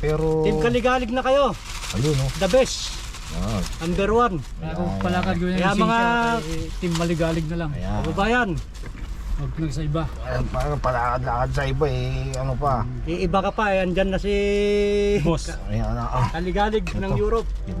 Pero Team Kaligalig na kayo. ayun oh. The best. Yan. Number one. Kaya kung palakad ko yung Kaya mga- eh, team maligalig na lang. Ayan. Kababayan, Huwag nag sa iba. Ayan, parang palakad-lakad sa iba eh. Ano pa? iiba ka pa. eh. Andyan na si Boss. Ayan na. Ah. Kaligalig ng Ito. Europe. Yun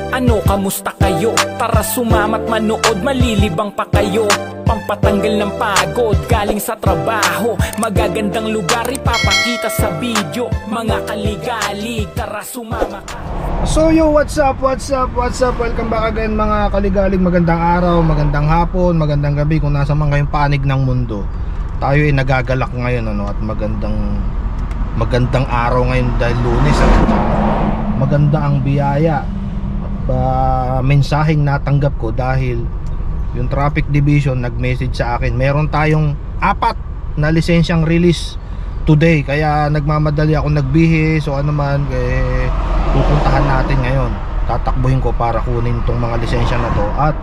ano kamusta kayo? Tara sumamat manood Malilibang pa kayo Pampatanggal ng pagod Galing sa trabaho Magagandang lugar Ipapakita sa video Mga kaligalig Tara sumama ka So yo, what's up, what's up, what's up? Welcome back again mga kaligalig. Magandang araw, magandang hapon, magandang gabi kung nasa man kayong panig ng mundo. Tayo ay nagagalak ngayon ano at magandang magandang araw ngayon dahil lunes at uh, maganda ang biyaya uh, mensaheng natanggap ko dahil yung traffic division nag-message sa akin. Meron tayong apat na lisensyang release today kaya nagmamadali ako nagbihis o ano man eh, pupuntahan natin ngayon. Tatakbuhin ko para kunin tong mga lisensya na to at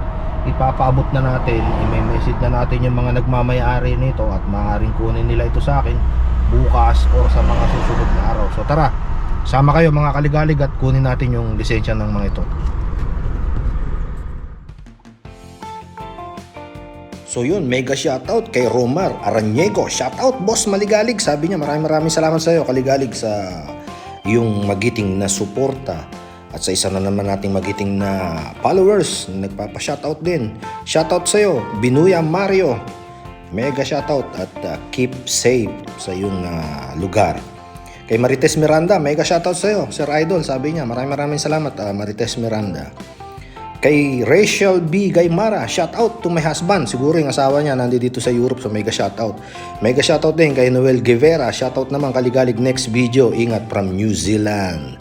ipapaabot na natin i-may message na natin yung mga nagmamayari nito at maaaring kunin nila ito sa akin bukas or sa mga susunod na araw. So tara sama kayo mga kaligalig at kunin natin yung lisensya ng mga ito So yun, mega shoutout kay Romar Aranyego. Shoutout boss Maligalig. Sabi niya, maraming maraming salamat sa iyo Kaligalig sa yung magiting na suporta at sa isa na naman nating magiting na followers na nagpapa-shoutout din. Shoutout sa iyo, Binuya Mario. Mega shoutout at uh, keep safe sa iyong uh, lugar. Kay Marites Miranda, mega shoutout sa iyo, Sir Idol. Sabi niya, maraming maraming salamat uh, Marites Miranda. Kay Rachel B. Gaymara, shout out to my husband. Siguro yung asawa niya nandito sa Europe, so mega shout out. Mega shout out din kay Noel Guevara. Shout out naman kaligalig next video. Ingat from New Zealand.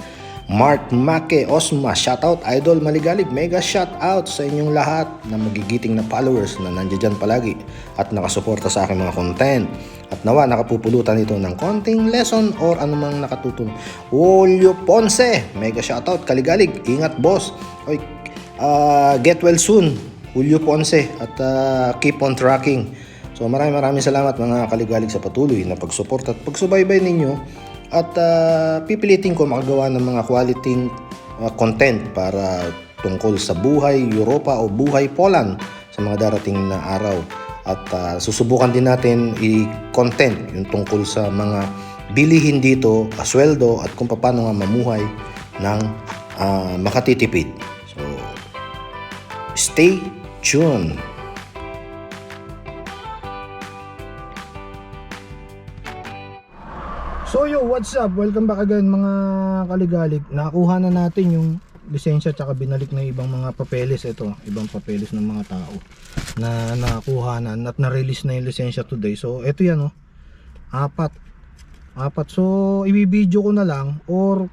Mark Make Osma, shout out Idol Maligalig. Mega shout out sa inyong lahat na magigiting na followers na nandiyan palagi at nakasuporta sa aking mga content. At nawa nakapupulutan ito ng konting lesson or anumang nakatutulong. Wolyo Ponce, mega shout out Kaligalig. Ingat boss. Oy, uh, get well soon Julio Ponce at uh, keep on tracking so maraming maraming salamat mga kaligalig sa patuloy na pagsuporta at pagsubaybay ninyo at uh, pipilitin ko makagawa ng mga quality uh, content para tungkol sa buhay Europa o buhay Poland sa mga darating na araw at uh, susubukan din natin i-content yung tungkol sa mga bilihin dito, asweldo at kung paano nga mamuhay ng uh, makatitipid. So, Stay tuned. What's up? Welcome back again mga kaligalig. Nakuha na natin yung lisensya tsaka binalik na ibang mga papeles ito, ibang papeles ng mga tao na nakuha na at na-release na yung lisensya today. So ito yan oh. Apat. Apat. So ibibideo ko na lang or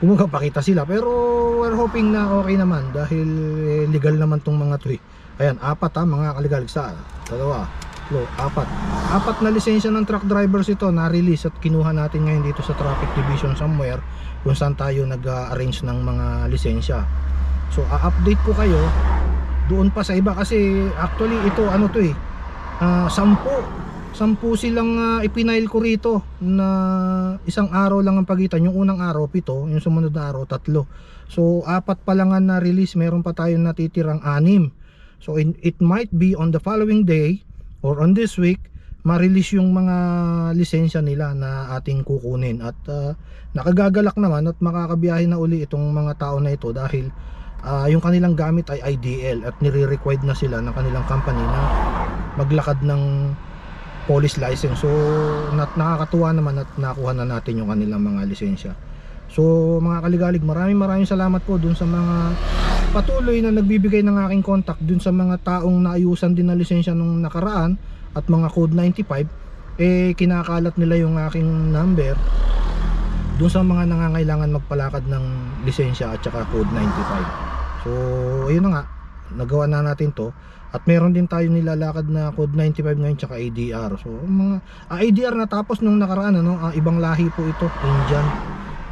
kumaga pakita sila pero we're hoping na okay naman dahil eh, legal naman tong mga to eh. Ayan, apat ha mga kaligalig sa dalawa, tatlo, apat. Apat na lisensya ng truck drivers ito na-release at kinuha natin ngayon dito sa traffic division somewhere kung saan tayo nag-arrange ng mga lisensya. So, a-update ko kayo doon pa sa iba kasi actually ito ano to eh ah, sampu. Sampu silang ah, ipinail ko rito na isang araw lang ang pagitan. Yung unang araw pito. Yung sumunod na araw tatlo. So apat pa lang na release meron pa tayong natitirang anim. So in, it might be on the following day or on this week ma-release yung mga lisensya nila na ating kukunin. At ah, nakagagalak naman at makakabiyahe na uli itong mga tao na ito dahil ah, yung kanilang gamit ay IDL at nire-required na sila ng kanilang company na maglakad ng police license. So nat nakakatuwa naman at nakuha na natin yung kanilang mga lisensya. So mga kaligalig maraming maraming salamat po dun sa mga patuloy na nagbibigay ng aking contact dun sa mga taong naayusan din na lisensya nung nakaraan at mga code 95 eh kinakalat nila yung aking number doon sa mga nangangailangan magpalakad ng lisensya at saka code 95 so ayun na nga nagawa na natin to at meron din tayo nilalakad na code 95 ngayon tsaka ADR so mga ah, ADR na tapos nung nakaraan ano ah, ibang lahi po ito Indian.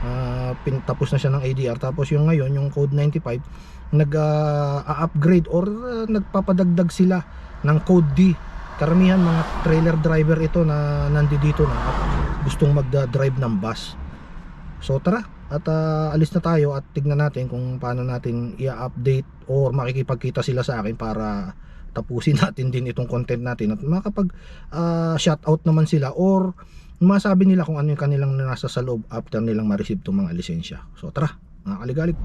Ah, pin- tapos na siya ng ADR tapos yung ngayon yung code 95 nag ah, a-upgrade or ah, nagpapadagdag sila ng code D. Karamihan mga trailer driver ito na nandito na at gustong magda-drive ng bus. So tara at ah, alis na tayo at tignan natin kung paano natin i-update or makikipagkita sila sa akin para tapusin natin din itong content natin at makapag ah, shoutout naman sila or masabi nila kung ano yung kanilang nasa sa loob after nilang ma-receive itong mga lisensya. So tara, mga kaligalig.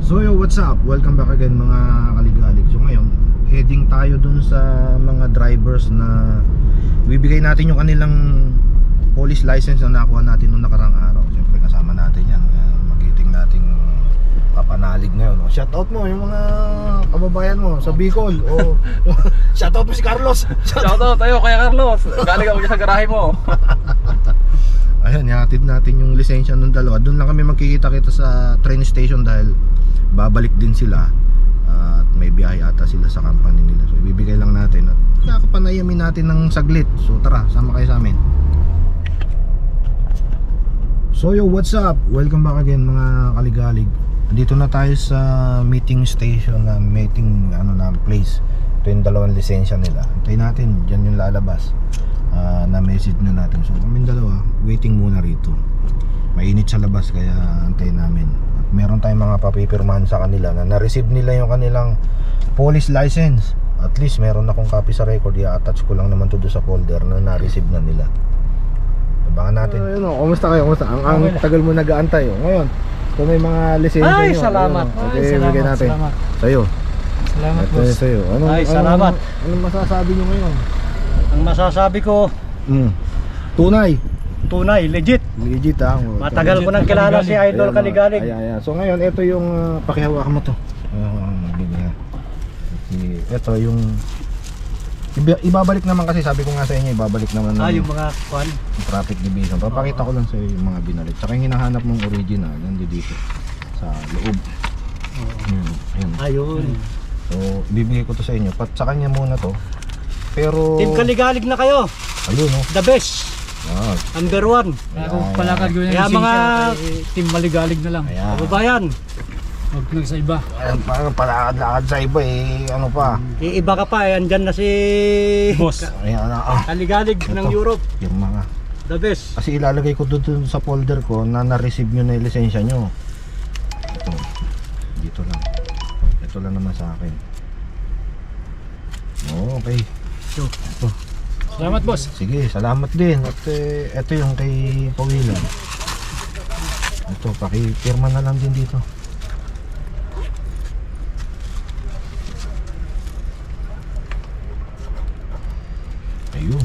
So yo, what's up? Welcome back again mga kaligalig. So ngayon, heading tayo dun sa mga drivers na bibigay natin yung kanilang police license na nakuha natin nung nakarang araw. Siyempre kasama natin yan. Magiting nating papanalig ngayon. O, Shoutout mo yung mga kababayan mo sa Bicol. O, shoutout mo si Carlos. Shoutout tayo kaya Carlos. Galing ako sa garahe mo. Ayan, ihatid natin yung lisensya ng dalawa. Doon lang kami magkikita-kita sa train station dahil babalik din sila. At may biyahe ata sila sa company nila. So ibibigay lang natin at nakapanayamin natin ng saglit. So tara, sama kayo sa amin. So yo, what's up? Welcome back again mga kaligalig. Dito na tayo sa meeting station na meeting ano na place. Ito yung dalawang lisensya nila. Antayin natin, diyan yung lalabas. Ah, na message na natin. So kami dalawa, waiting muna rito. Mainit sa labas kaya antayin namin. At meron tayong mga papipirmahan sa kanila na na-receive nila yung kanilang police license. At least meron akong copy sa record. I-attach ko lang naman to do sa folder na na-receive na nila. Abangan natin. Ayun o, kumusta kayo? Kumusta? Ang, ang tagal mo nag-aantay o. Ngayon, kung may mga lisensya Ay, nyo, salamat. ayun, Ay, okay, salamat, bigay natin. salamat. Sa'yo. Salamat Ito boss. sa'yo. Anong, Ay, anong- salamat. Anong, masasabi nyo ngayon? Ang masasabi ko, Mm. Tunay. tunay, legit. Legit ah. Oh, Matagal ko nang kilala si Idol Ayan, Kaligalig. Ayan, ayan. So ngayon, ito yung uh, pakihawakan mo to. Uh, ito yung iba- ibabalik naman kasi sabi ko nga sa inyo ibabalik naman ng Ah, yung mga kwan. traffic division. Papakita ko lang sa iyo yung mga binalik. Tsaka yung hinahanap mong original nandito dito sa loob. Hmm, ayun. Ayun. So, bibigay ko to sa inyo. Pat sa kanya muna to. Pero Team Kaligalig na kayo. ayun oh. The best. Ah, Number one. Kaya kung palakad ko yung Kaya mga- kay team maligalig na lang. ayan. Kababayan, Huwag nag sa iba. Ayan, parang palakad-lakad sa iba eh. Ano pa? iiba ka pa. eh. Andyan na si Boss. Ayan, ah, ah. Kaligalig ng Ito. Europe. Yung mga The best. Kasi ilalagay ko doon sa folder ko na na-receive nyo na yung lisensya nyo. Ito. Dito lang. Ito lang naman sa akin. Oh, okay. Ito. Salamat boss. Sige, salamat din. At eh, ito yung kay Pawilan. Ito, pakipirma na lang din dito. Ayun.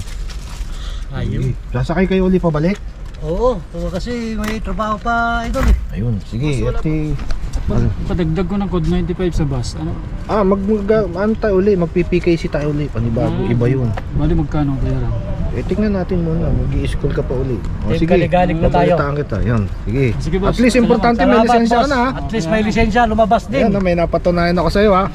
Ayun. Sige. Sasakay kayo ulit pabalik? Oo, kasi may trabaho pa idol eh. Ayun, sige. Eh, Pag, padagdag ko ng code 95 sa bus. Ano? Ah, mag, mag ano tayo uli, mag-PPKC tayo uli, panibago, Ah. iba yun. Bali magkano ang bayaran? Eh, tingnan natin muna, mag-i-school ka pa uli. O, Team Kaligalig na tayo. babalitaan kita, yun, sige. Sige, boss. At least importante may Salamat, lisensya ka boss. na ha. At least may lisensya, lumabas din. Ayan, may napatunayan ako sa'yo ha.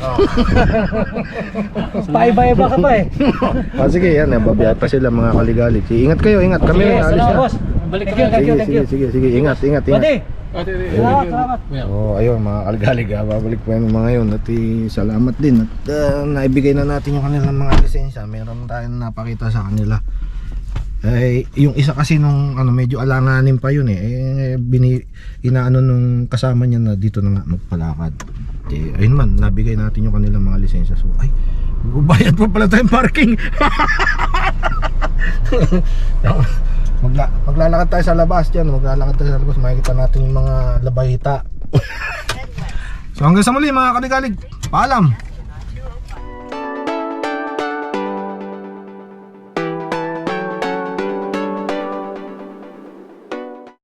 Paiba-iba ka pa eh. ah, sige, yan, nababiyay pa sila mga kaligalig. Sige, ingat kayo, ingat kami, Sige, alis salamat na. boss. Balik Thank you, thank Sige, you, thank sige, you. sige, sige, ingat, ingat, ingat. Pwede. Salamat, salamat. Oh, ayun mga kaligalig ha, babalik po yung mga yun. At eh, salamat din. At uh, naibigay na natin yung kanilang mga lisensya. Meron tayong napakita sa kanila. Eh, yung isa kasi nung ano medyo alanganin pa yun eh, eh bini, inaano nung kasama niya na dito na nga magpalakad. Eh, ayun man nabigay natin yung kanilang mga lisensya. So ay bayad pa pala tayong parking Magla maglalakad tayo sa labas dyan. Maglalakad tayo sa labas. Makikita natin yung mga labayita. So hanggang sa muli mga kaligalig. Paalam